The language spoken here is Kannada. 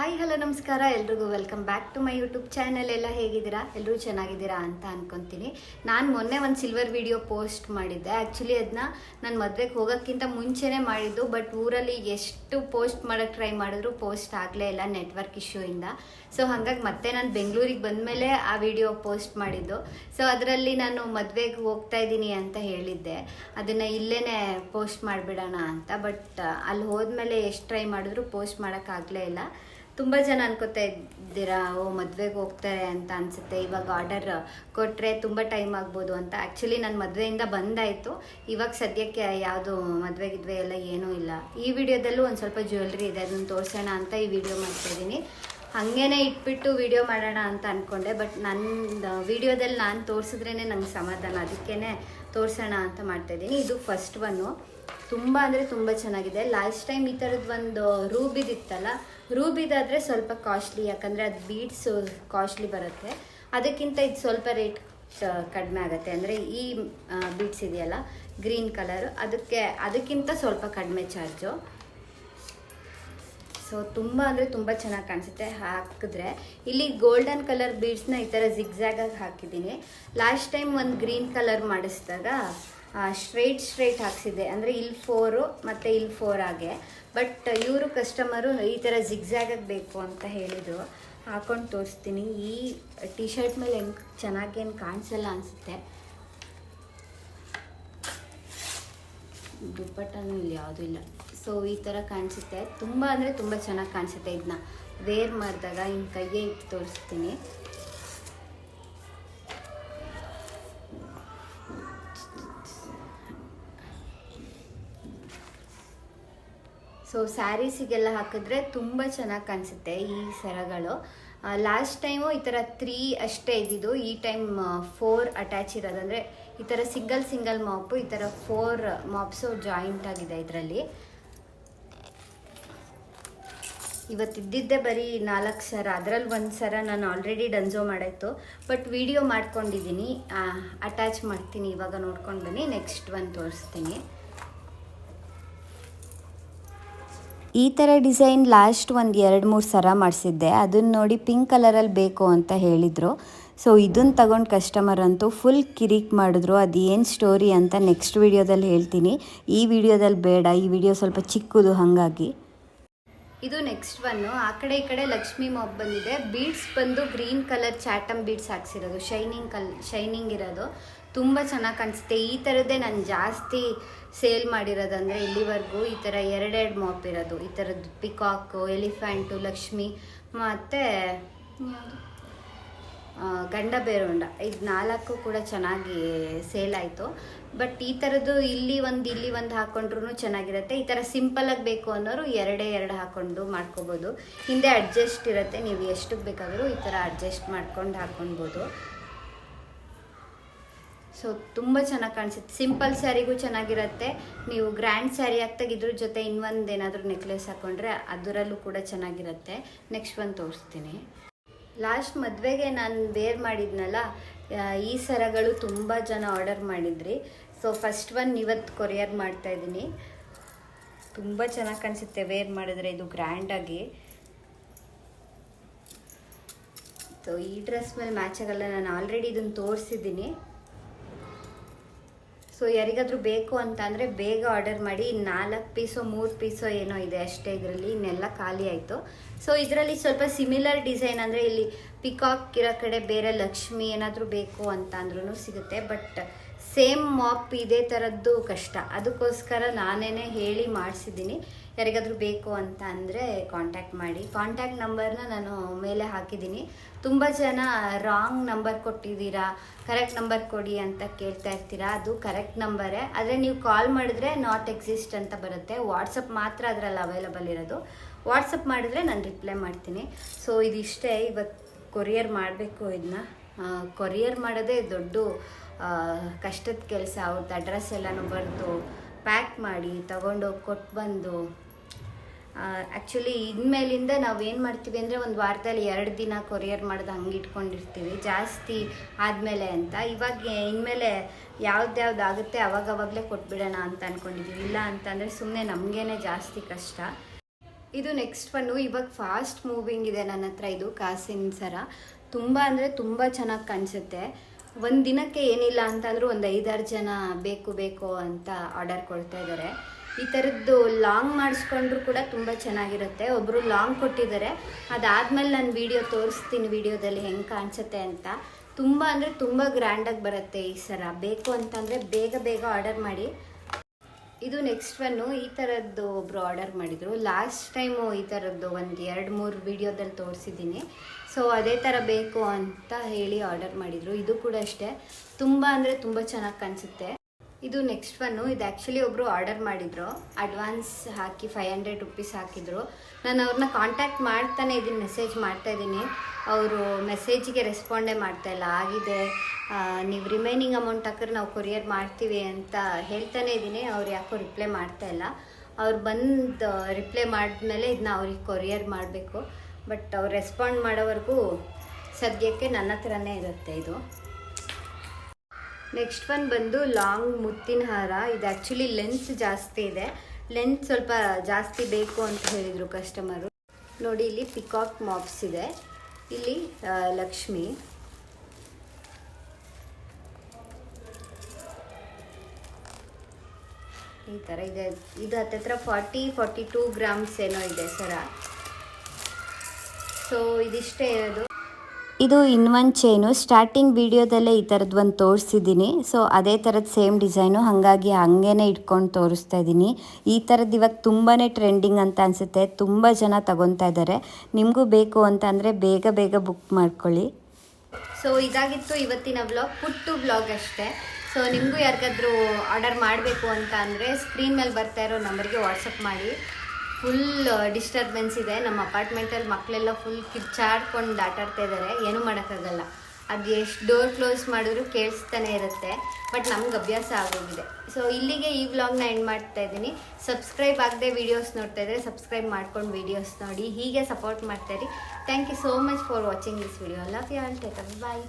ಹಾಯ್, ಹಲೋ, ನಮಸ್ಕಾರ. ಎಲ್ರಿಗೂ welcome back to my YouTube channel. ಎಲ್ಲ ಹೇಗಿದ್ದೀರಾ? ಎಲ್ಲರೂ ಚೆನ್ನಾಗಿದ್ದೀರಾ ಅಂತ ಅನ್ಕೊಂತೀನಿ. ನಾನು ಮೊನ್ನೆ ಒಂದು ಸಿಲ್ವರ್ ವಿಡಿಯೋ ಪೋಸ್ಟ್ ಮಾಡಿದ್ದೆ. ಆ್ಯಕ್ಚುಲಿ ಅದನ್ನ ನಾನು ಮದುವೆಗೆ ಹೋಗೋಕ್ಕಿಂತ ಮುಂಚೆನೇ ಮಾಡಿದ್ದು ಬಟ್ ಊರಲ್ಲಿ ಎಷ್ಟು ಪೋಸ್ಟ್ ಮಾಡೋಕ್ಕೆ ಟ್ರೈ ಮಾಡಿದ್ರು ಪೋಸ್ಟ್ ಆಗಲೇ ಇಲ್ಲ ನೆಟ್ವರ್ಕ್ ಇಶ್ಯೂಯಿಂದ ಸೊ ಹಾಗಾಗಿ ಮತ್ತೆ ನಾನು ಬೆಂಗಳೂರಿಗೆ ಬಂದಮೇಲೆ ಆ ವಿಡಿಯೋ ಪೋಸ್ಟ್ ಮಾಡಿದ್ದು. ಸೊ ಅದರಲ್ಲಿ ನಾನು ಮದುವೆಗೆ ಹೋಗ್ತಾ ಇದ್ದೀನಿ ಅಂತ ಹೇಳಿದ್ದೆ. ಅದನ್ನು ಇಲ್ಲೇ ಪೋಸ್ಟ್ ಮಾಡಿಬಿಡೋಣ ಅಂತ ಬಟ್ ಅಲ್ಲಿ ಹೋದ್ಮೇಲೆ ಎಷ್ಟು ಟ್ರೈ ಮಾಡಿದ್ರು ಪೋಸ್ಟ್ ಮಾಡೋಕ್ಕಾಗಲೇ ಇಲ್ಲ. ತುಂಬ ಜನ ಅನ್ಕೋತಾ ಇದ್ದೀರಾ, ಓ, ಮದುವೆಗೆ ಹೋಗ್ತಾರೆ ಅಂತ ಅನ್ಸುತ್ತೆ, ಇವಾಗ ಆರ್ಡರ್ ಕೊಟ್ಟರೆ ತುಂಬ ಟೈಮ್ ಆಗ್ಬೋದು ಅಂತ. ಆ್ಯಕ್ಚುಲಿ ನಾನು ಮದುವೆಯಿಂದ ಬಂದಾಯಿತು. ಇವಾಗ ಸದ್ಯಕ್ಕೆ ಯಾವುದು ಮದುವೆ ಗಿದ್ವೆ ಎಲ್ಲ ಏನೂ ಇಲ್ಲ. ಈ ವಿಡಿಯೋದಲ್ಲೂ ಒಂದು ಸ್ವಲ್ಪ ಜ್ಯುವೆಲ್ರಿ ಇದೆ, ಅದನ್ನು ತೋರಿಸೋಣ ಅಂತ ಈ ವಿಡಿಯೋ ಮಾಡ್ತಾಯಿದ್ದೀನಿ ಹಾಗೇನೆ ಇಟ್ಬಿಟ್ಟು ವಿಡಿಯೋ ಮಾಡೋಣ ಅಂತ ಅಂದ್ಕೊಂಡೆ ಬಟ್ ನನ್ನ ವಿಡಿಯೋದಲ್ಲಿ ನಾನು ತೋರಿಸಿದ್ರೇ ನಂಗೆ ಸಮಾಧಾನ. ಅದಕ್ಕೇ ತೋರಿಸೋಣ ಅಂತ ಮಾಡ್ತಾಯಿದ್ದೀನಿ ಇದು ಫಸ್ಟ್ ಒನ್ನು ತುಂಬ ಅಂದರೆ ತುಂಬ ಚೆನ್ನಾಗಿದೆ. ಲಾಸ್ಟ್ ಟೈಮ್ ಈ ಥರದ್ದು ಒಂದು ರೂಬಿದಿತ್ತಲ್ಲ ರೂಬಿದಾದರೆ ಸ್ವಲ್ಪ ಕಾಸ್ಟ್ಲಿ ಯಾಕಂದರೆ ಅದು ಬೀಡ್ಸು ಕಾಸ್ಟ್ಲಿ ಬರುತ್ತೆ. ಅದಕ್ಕಿಂತ ಇದು ಸ್ವಲ್ಪ ರೇಟ್ ಕಡಿಮೆ ಆಗುತ್ತೆ. ಅಂದರೆ ಈ ಬೀಡ್ಸ್ ಇದೆಯಲ್ಲ ಗ್ರೀನ್ ಕಲರ್ ಅದಕ್ಕೆ, ಅದಕ್ಕಿಂತ ಸ್ವಲ್ಪ ಕಡಿಮೆ ಚಾರ್ಜು ಸೊ ತುಂಬ ಅಂದರೆ ತುಂಬ ಚೆನ್ನಾಗಿ ಕಾಣಿಸುತ್ತೆ ಹಾಕಿದ್ರೆ. ಇಲ್ಲಿ ಗೋಲ್ಡನ್ ಕಲರ್ ಬೀಡ್ಸ್ನ ಈ ಥರ ಜಿಗ್ಝ್ಯಾಗಾಗಿ ಹಾಕಿದ್ದೀನಿ. ಲಾಸ್ಟ್ ಟೈಮ್ ಒಂದು ಗ್ರೀನ್ ಕಲರ್ ಮಾಡಿಸಿದಾಗ ಸ್ಟ್ರೈಟ್ ಸ್ಟ್ರೈಟ್ ಹಾಕ್ಸಿದ್ದೆ. ಅಂದರೆ ಇಲ್ಲಿ ಫೋರು ಮತ್ತು ಇಲ್ಲಿ ಫೋರ್ ಹಾಗೆ. ಬಟ್ ಇವರು ಕಸ್ಟಮರು ಈ ಥರ ಜಿಗ್ಝ್ಯಾಗಾಗಿ ಬೇಕು ಅಂತ ಹೇಳಿದರು. ಹಾಕೊಂಡು ತೋರಿಸ್ತೀನಿ. ಈ ಟಿ ಶರ್ಟ್ ಮೇಲೆ ಹೆಂಗೆ ಚೆನ್ನಾಗೇನು ಕಾಣಿಸಲ್ಲ ಅನಿಸುತ್ತೆ. ದುಪ್ಪಟ್ಟನೂ ಇಲ್ಲಿ ಯಾವುದೂ ಇಲ್ಲ. ಸೊ, ಈ ಥರ ಕಾಣಿಸುತ್ತೆ. ತುಂಬ ಅಂದರೆ ತುಂಬ ಚೆನ್ನಾಗಿ ಕಾಣಿಸುತ್ತೆ ಇದನ್ನ ವೇರ್ ಮಾಡಿದಾಗ ಇನ್ನು ಕೈಗೆ ತೋರಿಸ್ತೀನಿ. ಸೊ, ಸ್ಯಾರೀಸಿಗೆಲ್ಲ ಹಾಕಿದ್ರೆ ತುಂಬ ಚೆನ್ನಾಗಿ ಕಾಣಿಸುತ್ತೆ ಈ ಸರಗಳು. ಲಾಸ್ಟ್ ಟೈಮು ಈ ಥರ ತ್ರೀ ಅಷ್ಟೇ ಇದ್ದಿದ್ದು. ಈ ಟೈಮ್ ಫೋರ್ ಅಟ್ಯಾಚ್ ಇರೋದಂದರೆ ಈ ಥರ ಸಿಂಗಲ್ ಸಿಂಗಲ್ ಮಾಪು, ಈ ಥರ ಫೋರ್ ಮಾಪ್ಸು ಜಾಯಿಂಟ್ ಆಗಿದೆ ಇದರಲ್ಲಿ. ಇವತ್ತಿದ್ದಿದ್ದೆ ಬರೀ ನಾಲ್ಕು ಸರ. ಅದರಲ್ಲಿ ಒಂದು ಸರ ನಾನು ಆಲ್ರೆಡಿ ಡನ್ಝೋ ಮಾಡಾಯಿತು. ಬಟ್ ವಿಡಿಯೋ ಮಾಡ್ಕೊಂಡಿದ್ದೀನಿ ಅಟ್ಯಾಚ್ ಮಾಡ್ತೀನಿ. ಇವಾಗ ನೋಡ್ಕೊಂಡು ಬನ್ನಿ ನೆಕ್ಸ್ಟ್ ಒಂದು ತೋರಿಸ್ತೀನಿ. ಈ ಥರ ಡಿಸೈನ್ ಲಾಸ್ಟ್ ಒಂದು ಎರಡು ಮೂರು ಸರ ಮಾಡಿಸಿದ್ದೆ. ಅದನ್ನು ನೋಡಿ ಪಿಂಕ್ ಕಲರಲ್ಲಿ ಬೇಕು ಅಂತ ಹೇಳಿದರು. ಸೊ ಇದನ್ನು ತಗೊಂಡು ಕಸ್ಟಮರ್ ಅಂತೂ ಫುಲ್ ಕಿರಿಕ್ ಮಾಡಿದ್ರು. ಅದು ಸ್ಟೋರಿ ಅಂತ ನೆಕ್ಸ್ಟ್ ವಿಡಿಯೋದಲ್ಲಿ ಹೇಳ್ತೀನಿ. ಈ ವಿಡಿಯೋದಲ್ಲಿ ಬೇಡ. ಈ ವಿಡಿಯೋ ಸ್ವಲ್ಪ ಚಿಕ್ಕದು ಹಾಗಾಗಿ. ಇದು ನೆಕ್ಸ್ಟ್ ಒನ್ನು ಆ ಕಡೆ ಈ ಕಡೆ ಲಕ್ಷ್ಮಿ ಮಾಪ್ ಬಂದಿದೆ. ಬೀಡ್ಸ್ ಬಂದು ಗ್ರೀನ್ ಕಲರ್ ಚಾಟಮ್ ಬೀಡ್ಸ್ ಹಾಕ್ಸಿರೋದು. ಶೈನಿಂಗ್ ಕಲ್ ಶೈನಿಂಗ್ ಇರೋದು. ತುಂಬ ಚೆನ್ನಾಗಿ ಕಾಣಿಸುತ್ತೆ. ಈ ಥರದ್ದೇ ನಾನು ಜಾಸ್ತಿ ಸೇಲ್ ಮಾಡಿರೋದು ಅಂದರೆ ಇಲ್ಲಿವರೆಗೂ ಈ ಥರ ಎರಡೆರಡು ಮಾಪ್ ಇರೋದು. ಈ ಥರದ್ದು ಪಿಕಾಕು ಎಲಿಫ್ಯಾಂಟು ಲಕ್ಷ್ಮಿ, ಮತ್ತು ಗಂಡ ಬೇರುಂಡ. ಇದು ನಾಲ್ಕು ಕೂಡ ಚೆನ್ನಾಗಿ ಸೇಲ್ ಆಯಿತು. ಬಟ್ ಈ ಥರದ್ದು ಇಲ್ಲಿ ಒಂದು ಇಲ್ಲಿ ಒಂದು ಹಾಕ್ಕೊಂಡ್ರೂ ಚೆನ್ನಾಗಿರುತ್ತೆ. ಈ ಥರ ಸಿಂಪಲಾಗಿ ಬೇಕು ಅನ್ನೋರು ಎರಡೇ ಎರಡು ಹಾಕ್ಕೊಂಡು ಮಾಡ್ಕೋಬೋದು. ಹಿಂದೆ ಅಡ್ಜಸ್ಟ್ ಇರುತ್ತೆ. ನೀವು ಎಷ್ಟಕ್ಕೆ ಬೇಕಾದರೂ ಈ ಥರ ಅಡ್ಜಸ್ಟ್ ಮಾಡ್ಕೊಂಡು ಹಾಕ್ಕೊಳ್ಬೋದು ಸೊ ತುಂಬ ಚೆನ್ನಾಗಿ ಕಾಣಿಸುತ್ತೆ. ಸಿಂಪಲ್ ಸ್ಯಾರಿಗೂ ಚೆನ್ನಾಗಿರುತ್ತೆ. ನೀವು ಗ್ರ್ಯಾಂಡ್ ಸ್ಯಾರಿ ಹಾಕ್ದಾಗ ಇದ್ರ ಜೊತೆ ಇನ್ನೊಂದು ಏನಾದರೂ ನೆಕ್ಲೆಸ್ ಹಾಕ್ಕೊಂಡ್ರೆ ಅದರಲ್ಲೂ ಕೂಡ ಚೆನ್ನಾಗಿರುತ್ತೆ. ನೆಕ್ಸ್ಟ್ ಒಂದು ತೋರಿಸ್ತೀನಿ. ಲಾಸ್ಟ್ ಮದುವೆಗೆ ನಾನು ವೇರ್ ಮಾಡಿದ್ನಲ್ಲ ಈ ಸರಗಳು ತುಂಬ ಜನ ಆರ್ಡರ್ ಮಾಡಿದ್ರಿ. ಸೊ ಫಸ್ಟ್ ಒನ್ ಇವತ್ತು ಕೊರಿಯರ್ ಮಾಡ್ತಾ ಇದ್ದೀನಿ. ತುಂಬ ಚೆನ್ನಾಗಿ ಕಾಣಿಸುತ್ತೆ ವೇರ್ ಮಾಡಿದ್ರೆ ಇದು ಗ್ರ್ಯಾಂಡಾಗಿ ಸೊ ಈ ಡ್ರೆಸ್ ಮೇಲೆ ಮ್ಯಾಚ್ ಆಗಲ್ಲ, ನಾನು ಆಲ್ರೆಡಿ ಇದನ್ನು ತೋರಿಸಿದ್ದೀನಿ. ಸೊ ಯಾರಿಗಾದರೂ ಬೇಕು ಅಂತ ಅಂದರೆ ಬೇಗ ಆರ್ಡರ್ ಮಾಡಿ, ನಾಲ್ಕು ಪೀಸೋ, ಮೂರು ಪೀಸೋ ಏನೋ ಇದೆ ಅಷ್ಟೇ ಇದರಲ್ಲಿ, ಇನ್ನೆಲ್ಲ ಖಾಲಿ ಆಯಿತು. ಸೊ ಇದರಲ್ಲಿ ಸ್ವಲ್ಪ ಸಿಮಿಲರ್ ಡಿಸೈನ್ ಅಂದರೆ ಇಲ್ಲಿ ಪಿಕಾಕ್ ಇರೋ ಕಡೆ ಬೇರೆ ಲಕ್ಷ್ಮಿ ಏನಾದರೂ ಬೇಕು ಅಂತ ಅಂದ್ರೂ ಸಿಗುತ್ತೆ ಬಟ್ ಸೇಮ್ ಮಾಪ್ ಇದೇ ಥರದ್ದು ಕಷ್ಟ. ಅದಕ್ಕೋಸ್ಕರ ನಾನೇ ಹೇಳಿ ಮಾಡಿಸಿದ್ದೀನಿ. ಯಾರಿಗಾದರೂ ಬೇಕು ಅಂತ ಅಂದರೆ ಕಾಂಟ್ಯಾಕ್ಟ್ ಮಾಡಿ. ಕಾಂಟ್ಯಾಕ್ಟ್ ನಂಬರ್ನ ನಾನು ಮೇಲೆ ಹಾಕಿದ್ದೀನಿ. ತುಂಬ ಜನ ರಾಂಗ್ ನಂಬರ್ ಕೊಟ್ಟಿದ್ದೀರಾ ಕರೆಕ್ಟ್ ನಂಬರ್ ಕೊಡಿ ಅಂತ ಕೇಳ್ತಾ ಇರ್ತೀರಾ, ಅದು ಕರೆಕ್ಟ್ ನಂಬರೇ ಆದರೆ ನೀವು ಕಾಲ್ ಮಾಡಿದ್ರೆ ನಾಟ್ ಎಕ್ಸಿಸ್ಟ್ ಅಂತ ಬರುತ್ತೆ. ವಾಟ್ಸಪ್ ಮಾತ್ರ ಅದರಲ್ಲಿ ಅವೈಲಬಲ್ ಇರೋದು. ವಾಟ್ಸಪ್ ಮಾಡಿದ್ರೆ ನಾನು ರಿಪ್ಲೈ ಮಾಡ್ತೀನಿ. ಸೊ ಇದಿಷ್ಟೇ. ಇವತ್ತು ಕೊರಿಯರ್ ಮಾಡಬೇಕು ಇದನ್ನ ಕೊರಿಯರ್ ಮಾಡೋದೇ ದೊಡ್ಡ ಕಷ್ಟದ ಕೆಲಸ. ಅವ್ರದ್ದು ಅಡ್ರೆಸ್ ಎಲ್ಲನೂ ಬರೆದು ಪ್ಯಾಕ್ ಮಾಡಿ ತಗೊಂಡೋಗಿ ಕೊಟ್ಟು ಬಂದು ಆ್ಯಕ್ಚುಲಿ ಇನ್ಮೇಲಿಂದ ನಾವು ಏನು ಮಾಡ್ತೀವಿ ಅಂದರೆ ಒಂದು ವಾರದಲ್ಲಿ ಎರಡು ದಿನ ಕೊರಿಯರ್ ಮಾಡೋದು ಹಂಗೆ ಇಟ್ಕೊಂಡಿರ್ತೀವಿ. ಜಾಸ್ತಿ ಆದಮೇಲೆ ಅಂತ. ಇವಾಗ ಇನ್ಮೇಲೆ ಯಾವ್ದ್ಯಾವ್ದು ಆಗುತ್ತೆ ಅವಾಗವಾಗಲೇ ಕೊಟ್ಬಿಡೋಣ ಅಂತ ಅಂದ್ಕೊಂಡಿದ್ದೀವಿ ಇಲ್ಲ ಅಂತಂದರೆ ಸುಮ್ಮನೆ ನಮಗೇನೆ ಜಾಸ್ತಿ ಕಷ್ಟ. ಇದು ನೆಕ್ಸ್ಟ್ ಒನ್ನು ಇವಾಗ ಫಾಸ್ಟ್ ಮೂವಿಂಗ್ ಇದೆ ನನ್ನ ಹತ್ರ ಇದು, ಕಾಸಿನ ಸರ. ತುಂಬ ಅಂದರೆ ತುಂಬ ಚೆನ್ನಾಗಿ ಕಾಣಿಸುತ್ತೆ. ಒಂದು ದಿನಕ್ಕೆ ಏನಿಲ್ಲ ಅಂತಂದರೂ ಒಂದು ಐದಾರು ಜನ ಬೇಕು ಬೇಕು ಅಂತ ಆರ್ಡರ್ ಕೊಡ್ತಾ ಇದ್ದಾರೆ. ಈ ಥರದ್ದು ಲಾಂಗ್ ಮಾಡಿಸ್ಕೊಂಡ್ರು ಕೂಡ ತುಂಬ ಚೆನ್ನಾಗಿರುತ್ತೆ. ಒಬ್ಬರು ಲಾಂಗ್ ಕೊಟ್ಟಿದ್ದಾರೆ. ಅದಾದಮೇಲೆ ನಾನು ವಿಡಿಯೋ ತೋರಿಸ್ತೀನಿ ವಿಡಿಯೋದಲ್ಲಿ ಹೆಂಗೆ ಕಾಣಿಸುತ್ತೆ ಅಂತ. ತುಂಬ ಅಂದರೆ ತುಂಬ ಗ್ರ್ಯಾಂಡಾಗಿ ಬರುತ್ತೆ ಈ ಸರ. ಬೇಕು ಅಂತಂದರೆ ಬೇಗ ಬೇಗ ಆರ್ಡರ್ ಮಾಡಿ. ಇದು ನೆಕ್ಸ್ಟ್ ಒನ್ನು ಈ ಥರದ್ದು ಒಬ್ಬರು ಆರ್ಡರ್ ಮಾಡಿದರು. ಲಾಸ್ಟ್ ಟೈಮು ಈ ಥರದ್ದು ಒಂದು ಎರಡು ಮೂರು ವಿಡಿಯೋದಲ್ಲಿ ತೋರಿಸಿದ್ದೀನಿ. ಸೊ ಅದೇ ಥರ ಬೇಕು ಅಂತ ಹೇಳಿ ಆರ್ಡರ್ ಮಾಡಿದರು. ಇದು ಕೂಡ ಅಷ್ಟೇ. ತುಂಬ ಅಂದರೆ ತುಂಬ ಚೆನ್ನಾಗಿ ಕಾಣಿಸುತ್ತೆ. ಇದು ನೆಕ್ಸ್ಟ್ ಒನ್ನು ಇದು ಆ್ಯಕ್ಚುಲಿ ಒಬ್ಬರು ಆರ್ಡರ್ ಮಾಡಿದರು. ಅಡ್ವಾನ್ಸ್ ಹಾಕಿ ಫೈವ್ ಹಂಡ್ರೆಡ್ ರುಪೀಸ್ ಹಾಕಿದರು. ನಾನು ಅವ್ರನ್ನ ಕಾಂಟ್ಯಾಕ್ಟ್ ಮಾಡ್ತಾನೆ ಇದ್ದೀನಿ ಮೆಸೇಜ್ ಮಾಡ್ತಾ ಇದ್ದೀನಿ ಅವರು ಮೆಸೇಜಿಗೆ ರೆಸ್ಪಾಂಡೇ ಮಾಡ್ತಾಯಿಲ್ಲ ಆಗಿದೆ. ನೀವು ರಿಮೈನಿಂಗ್ ಅಮೌಂಟ್ ಹಾಕಿದ್ರೆ ನಾವು ಕೊರಿಯರ್ ಮಾಡ್ತೀವಿ ಅಂತ ಹೇಳ್ತಾನೆ ಇದ್ದೀನಿ ಅವ್ರು ಯಾಕೋ ರಿಪ್ಲೈ ಮಾಡ್ತಾ ಇಲ್ಲ. ಅವ್ರು ಬಂದು ರಿಪ್ಲೈ ಮಾಡಿದ್ಮೇಲೆ ಇದನ್ನ ಅವ್ರಿಗೆ ಕೊರಿಯರ್ ಮಾಡಬೇಕು. ಬಟ್ ಅವ್ರು ರೆಸ್ಪಾಂಡ್ ಮಾಡೋವರೆಗೂ ಸದ್ಯಕ್ಕೆ ನನ್ನ ಹತ್ರನೇ ಇರುತ್ತೆ ಇದು. ನೆಕ್ಸ್ಟ್ ಒನ್ ಬಂದು ಲಾಂಗ್ ಮುತ್ತಿನ ಹಾರ. ಇದು ಆ್ಯಕ್ಚುಲಿ ಲೆನ್ಸ್ ಜಾಸ್ತಿ ಇದೆ. ಲೆನ್ಸ್ ಸ್ವಲ್ಪ ಜಾಸ್ತಿ ಬೇಕು ಅಂತ ಹೇಳಿದರು ಕಸ್ಟಮರು ನೋಡಿ, ಇಲ್ಲಿ ಪಿಕಾಕ್ ಮಾಪ್ಸ್ ಇದೆ. ಇಲ್ಲಿ ಲಕ್ಷ್ಮಿ. ಈ ಥರ ಇದೆ. ಇದು ಹತ್ತತ್ರ ಫಾರ್ಟಿ ಫಾರ್ಟಿ ಟೂ ಗ್ರಾಮ್ಸ್ ಏನೋ ಇದೆ ಸರ. ಸೊ ಇದಿಷ್ಟೇ ಇರೋದು. ಇದು ಇನ್ ಇನ್ನೊಂದು ಚೈನು. ಸ್ಟಾರ್ಟಿಂಗ್ ವಿಡಿಯೋದಲ್ಲೇ ಈ ಥರದ್ದು ಒಂದು ತೋರಿಸಿದ್ದೀನಿ. ಸೊ ಅದೇ ಥರದ ಸೇಮ್ ಡಿಸೈನು. ಹಾಗಾಗಿ ಹಂಗೇನೆ ಇಟ್ಕೊಂಡು ತೋರಿಸ್ತಾ ಇದ್ದೀನಿ. ಈ ಥರದ್ದು ಇವಾಗ ತುಂಬಾ ಟ್ರೆಂಡಿಂಗ್ ಅಂತ ಅನಿಸುತ್ತೆ. ತುಂಬ ಜನ ತಗೊತಾ ಇದ್ದಾರೆ. ನಿಮಗೂ ಬೇಕು ಅಂತ ಅಂದರೆ ಬೇಗ ಬೇಗ ಬುಕ್ ಮಾಡ್ಕೊಳ್ಳಿ. ಸೊ ಇದಾಗಿತ್ತು ಇವತ್ತಿನ ವ್ಲಾಗ್. ಪುಟ್ಟು ವ್ಲಾಗ್ ಅಷ್ಟೇ. ಸೊ ನಿಮಗೂ ಯಾರಿಗಾದರೂ ಆರ್ಡರ್ ಮಾಡಬೇಕು ಅಂತ ಅಂದರೆ ಸ್ಕ್ರೀನ್ ಮೇಲೆ ಬರ್ತಾ ಇರೋ ನಂಬರ್ಗೆ ವಾಟ್ಸಪ್ ಮಾಡಿ. ಫುಲ್ ಡಿಸ್ಟರ್ಬೆನ್ಸ್ ಇದೆ. ನಮ್ಮ ಅಪಾರ್ಟ್ಮೆಂಟಲ್ಲಿ ಮಕ್ಕಳೆಲ್ಲ ಫುಲ್ ಕಿಚ್ಚಾಡ್ಕೊಂಡು ಆಟಾಡ್ತಾ ಇದ್ದಾರೆ ಏನೂ ಮಾಡೋಕ್ಕಾಗಲ್ಲ. ಅದು ಎಷ್ಟು ಡೋರ್ ಕ್ಲೋಸ್ ಮಾಡಿದ್ರು ಕೇಳಿಸ್ತಾನೆ ಇರುತ್ತೆ. ಬಟ್ ನಮ್ಗೆ ಅಭ್ಯಾಸ ಆಗೋಗಿದೆ. ಸೊ ಇಲ್ಲಿಗೆ ಈ ವ್ಲಾಗ್ನ ಎಂಡ್ ಮಾಡ್ತಾ ಇದ್ದೀನಿ. ಸಬ್ಸ್ಕ್ರೈಬ್ ಆಗದೆ ವೀಡಿಯೋಸ್ ನೋಡ್ತಾ ಇದ್ದರೆ ಸಬ್ಸ್ಕ್ರೈಬ್ ಮಾಡ್ಕೊಂಡು ವೀಡಿಯೋಸ್ ನೋಡಿ. ಹೀಗೆ ಸಪೋರ್ಟ್ ಮಾಡ್ತಾ ಇರಿ. Thank you so much for watching this video love you all take bye